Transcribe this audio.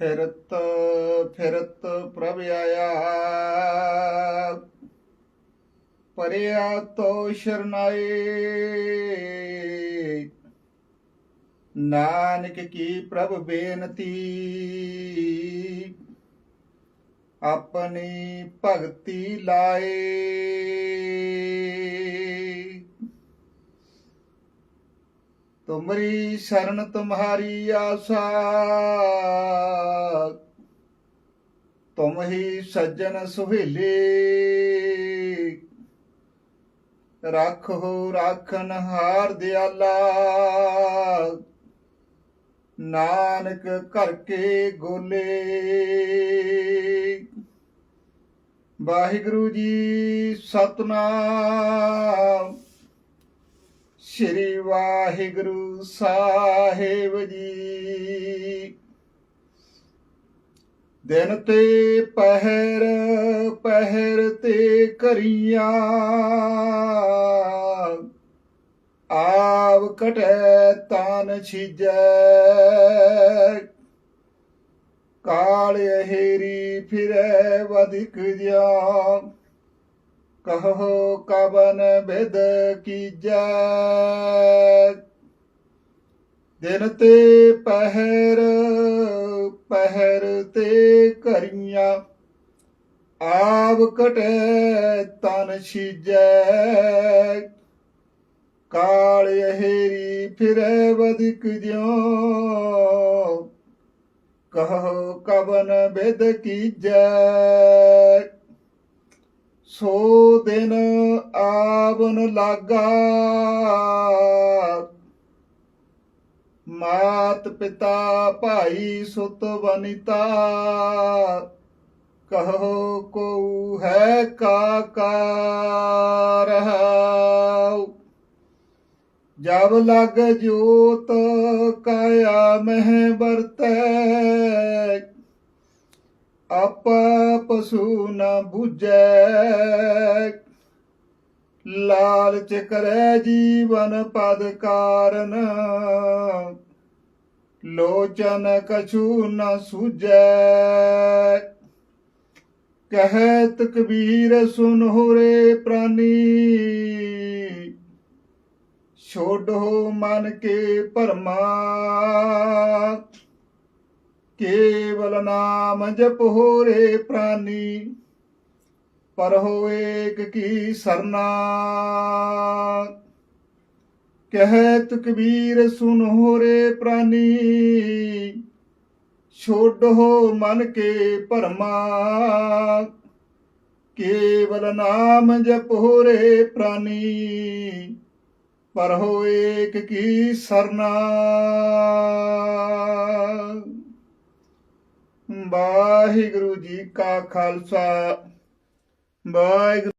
ਫਿਰਤ ਫਿਰਤ ਪ੍ਰਭ ਆਇਆ। ਪਰਿਆ ਤੋ ਸ਼ਰਨਾਏ। ਨਾਨਕ ਕੀ ਪ੍ਰਭ ਬੇਨਤੀ। ਆਪਣੀ ਭਗਤੀ ਲਾਏ। ਤੁਮਰੀ ਸ਼ਰਨ, ਤੁਮਹਾਰੀ ਆਸਾ। ਤੁਮ ਹੀ ਸੱਜਣ ਸੁਹੇਲੇ। ਰੱਖੋ ਰਾਖਨ ਹਾਰ ਦਿਆਲਾ। ਨਾਨਕ ਘਰ ਕੇ ਗੋਲੇ। ਵਾਹਿਗੁਰੂ ਜੀ ਸਤਨਾਮ। ਸ਼੍ਰੀ ਵਾਹਿਗੁਰੂ ਸਾਹਿਬ ਜੀ। ਦਿਨ ਤੇ ਪਹਿਰ ਪਹਿਰ ਤੇ ਕਰੀਆਂ ਆਵ ਕਟੈ ਤਾਨ ਛੀਜੈ। ਕਾਲ ਹੇਰੀ ਫਿਰੈ ਵਦਿਕ ਜਾ ਕਹੋ ਕਬਨ ਬਿਦ ਕੀਜੈ। ਦਿਨ ਤੇ ਪਹਿਰ ਪਹਿਰ ਤੇ ਕਰੀਆਂ ਆਵ ਕਟੈ ਤਨ ਛੀਜੈ। ਕਾਲ ਹੇਰੀ ਫਿਰੈ ਵਦਿਕ ਜਿਉ, ਕਹੋ ਕਵਨ ਬਿਦ ਕੀਜੈ। ਸੋ ਦਿਨ ਆਵਨ ਲਾਗਾ ਮਾਤ ਪਿਤਾ ਭਾਈ ਸੁਤ ਬਨਿਤਾ ਕਹੋ ਕੋ ਹੈ ਕਾਕਾ ਰਹਾਉ ਜਬ ਲਗ ਜੋਤ ਕਾਇਆ ਮਹਿ ਵਰਤੈ। ਆਪ ਪਸੂ ਨਾ ਬੁਝੈ। ਲਾਲਚ ਕਰੈ ਜੀਵਨ ਪਦ ਕਾਰਨ। ਲੋਚਨ ਕਛੂ ਨ ਸੂਝੈ। ਕਹਿਤ ਕਬੀਰ ਸੁਨ ਹੋਰੇ ਪ੍ਰਾਨੀ। ਛੋਡੋ ਮਨ ਕੇ ਭਰਮਾ। ਕੇਵਲ ਨਾਮ ਜਪ ਹੋਰੇ ਪ੍ਰਾਨੀ। ਪਰ ਹੋ ਏਕ ਕੀ ਸਰਨਾ। ਕਹਿਤ ਕਬੀਰ ਸੁਨ ਹੋਰੇ ਪ੍ਰਾਨੀ। ਛੋਡੋ ਮਨ ਕੇ ਭਰਮਾ। ਕੇਵਲ ਨਾਮ ਜਪ ਹੋਰੇ ਪ੍ਰਾਨੀ। ਪਰ ਹੋ ਏਕ ਕੀ ਸਰਨਾ। ਵਾਹਿਗੁਰੂ ਜੀ ਕਾ ਖਾਲਸਾ। ਵਾਹਿਗੁਰੂ